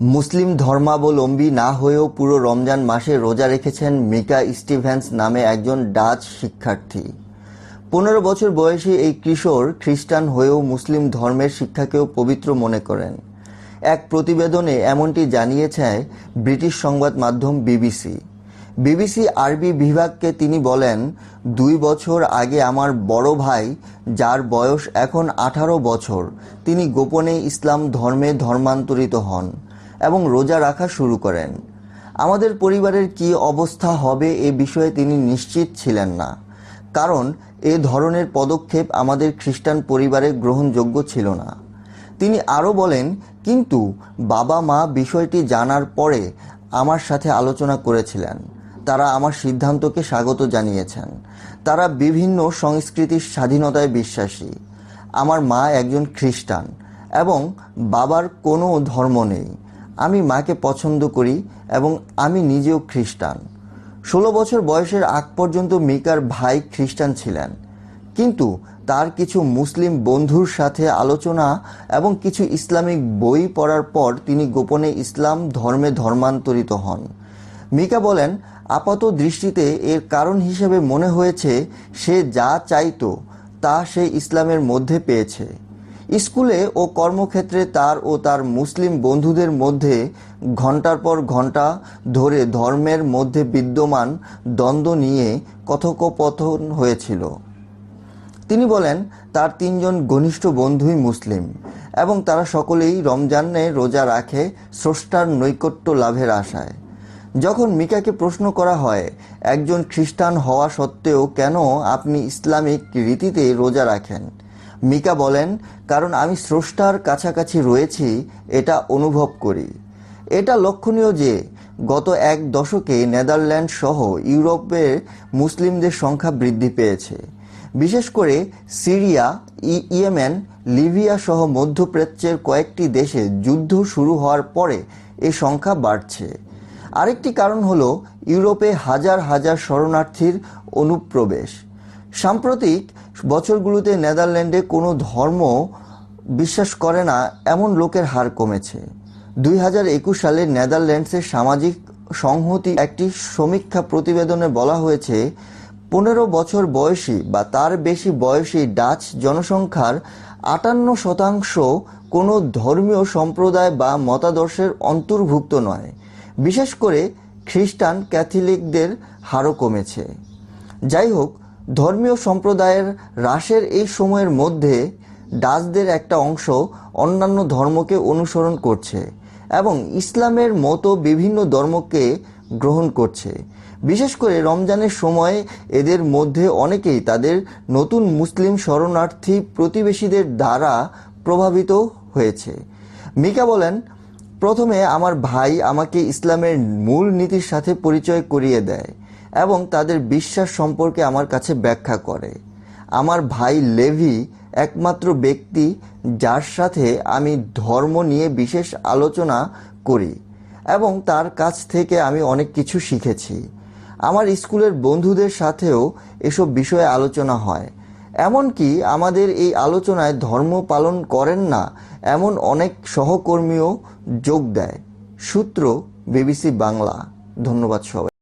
মুসলিম ধর্মাবলম্বী না হয়েও পুরো রমজান মাসে রোজা রেখেছেন মিকা স্টিভেন্স নামে একজন ডাচ শিক্ষার্থী। পনেরো বছর বয়সী এই কিশোর খ্রিস্টান হয়েও মুসলিম ধর্মের শিক্ষাকেও পবিত্র মনে করেন। এক প্রতিবেদনে এমনটি জানিয়েছে ব্রিটিশ সংবাদ মাধ্যম বিবিসি। বিবিসি আরবি বিভাগকে তিনি বলেন, দুই বছর আগে আমার বড় ভাই, যার বয়স এখন আঠারো বছর, তিনি গোপনে ইসলাম ধর্মে ধর্মান্তরিত হন। এবং রোজা রাখা শুরু করেন। আমাদের পরিবারের কি অবস্থা হবে এ বিষয়ে তিনি নিশ্চিত ছিলেন না। কারণ এ ধরনের পদক্ষেপ আমাদের খ্রিস্টান পরিবারে গ্রহণযোগ্য ছিল না। তিনি আরও বলেন, কিন্তু বাবা মা বিষয়টি জানার পরে আমার সাথে আলোচনা করেছিলেন। তারা আমার সিদ্ধান্তকে স্বাগত জানিয়েছেন। তারা বিভিন্ন সংস্কৃতির স্বাধীনতায় বিশ্বাসী। আমার মা একজন খ্রিস্টান এবং বাবার কোনো ধর্ম নেই। আমি মাকে পছন্দ করি এবং আমি নিজেও খ্রিস্টান। ষোলো বছর বয়সের আগ পর্যন্ত মিকার ভাই খ্রিস্টান ছিলেন। কিন্তু তার কিছু মুসলিম বন্ধুর সাথে আলোচনা এবং কিছু ইসলামিক বই পড়ার পর তিনি গোপনে ইসলাম ধর্মে ধর্মান্তরিত হন। মিকা বলেন, আপাত দৃষ্টিতে এর কারণ হিসেবে মনে হয়েছে সে যা চাইতো তা সে ইসলামের মধ্যে পেয়েছে। স্কুলে ও কর্মক্ষেত্রে তার ও তার মুসলিম বন্ধুদের মধ্যে ঘণ্টার পর ঘণ্টা ধরে ধর্মের মধ্যে বিদ্যমান দ্বন্দ্ব নিয়ে কথোপকথন হয়েছিল। তিনি বলেন, তার তিনজন ঘনিষ্ঠ বন্ধুই মুসলিম এবং তারা সকলেই রমজানে রোজা রাখে স্রষ্টার নৈকট্য লাভের আশায়। যখন মিকাকে প্রশ্ন করা হয়, একজন খ্রিস্টান হওয়া সত্ত্বেও কেন আপনি ইসলামিক রীতিতে রোজা রাখেন? মিকা বলেন, কারণ আমি স্রষ্টার কাছাকাছি রয়েছি, এটা অনুভব করি। এটা লক্ষণীয় যে, গত এক দশকে নেদারল্যান্ড সহ ইউরোপে মুসলিমদের সংখ্যা বৃদ্ধি পেয়েছে। বিশেষ করে সিরিয়া ইয়েমেন, লিবিয়া সহ মধ্যপ্রাচ্যের কয়েকটি দেশে যুদ্ধ শুরু হওয়ার পরে এ সংখ্যা বাড়ছে। আরেকটি কারণ হল ইউরোপে হাজার হাজার শরণার্থীর অনুপ্রবেশ। সাম্প্রতিক বছরগুলোতে নেদারল্যান্ডে কোনো ধর্ম বিশ্বাস করে না, এমন লোকের হার কমেছে। দুই হাজার একুশ সালে নেদারল্যান্ডসের সামাজিক সংহতি একটি সমীক্ষা প্রতিবেদনে বলা হয়েছে, পনেরো বছর বয়সী বা তার বেশি বয়সী ডাচ জনসংখ্যার আটান্ন শতাংশ কোনো ধর্মীয় সম্প্রদায় বা মতাদর্শের অন্তর্ভুক্ত নয়। বিশেষ করে খ্রিস্টান ক্যাথলিকদের হারও কমেছে। যাই হোক ধর্মীয় সম্প্রদায়ের হ্রাসের এই সময়ের মধ্যে ডাচদের একটা অংশ অন্যান্য ধর্মকে অনুসরণ করছে এবং ইসলামের মতো বিভিন্ন ধর্মকে গ্রহণ করছে। বিশেষ করে রমজানের সময় এদের মধ্যে অনেকেই তাদের নতুন মুসলিম শরণার্থী প্রতিবেশীদের দ্বারা প্রভাবিত হয়েছে। মিকা বলেন, প্রথমে আমার ভাই আমাকে ইসলামের মূল নীতির সাথে পরিচয় করিয়ে দেয়। এবং তাদের বিশ্বাস সম্পর্কে আমার কাছে ব্যাখ্যা করে। আমার ভাই লেভি একমাত্র ব্যক্তি যার সাথে আমি ধর্ম নিয়ে বিশেষ আলোচনা করি এবং তার কাছ থেকে আমি অনেক কিছু শিখেছি। আমার স্কুলের বন্ধুদের সাথেও এসব বিষয়ে আলোচনা হয়। এমনকি আমাদের এই আলোচনায় ধর্ম পালন করেন না এমন অনেক সহকর্মীও যোগ দেয়। সূত্র বিবিসি বাংলা। ধন্যবাদ সবাই।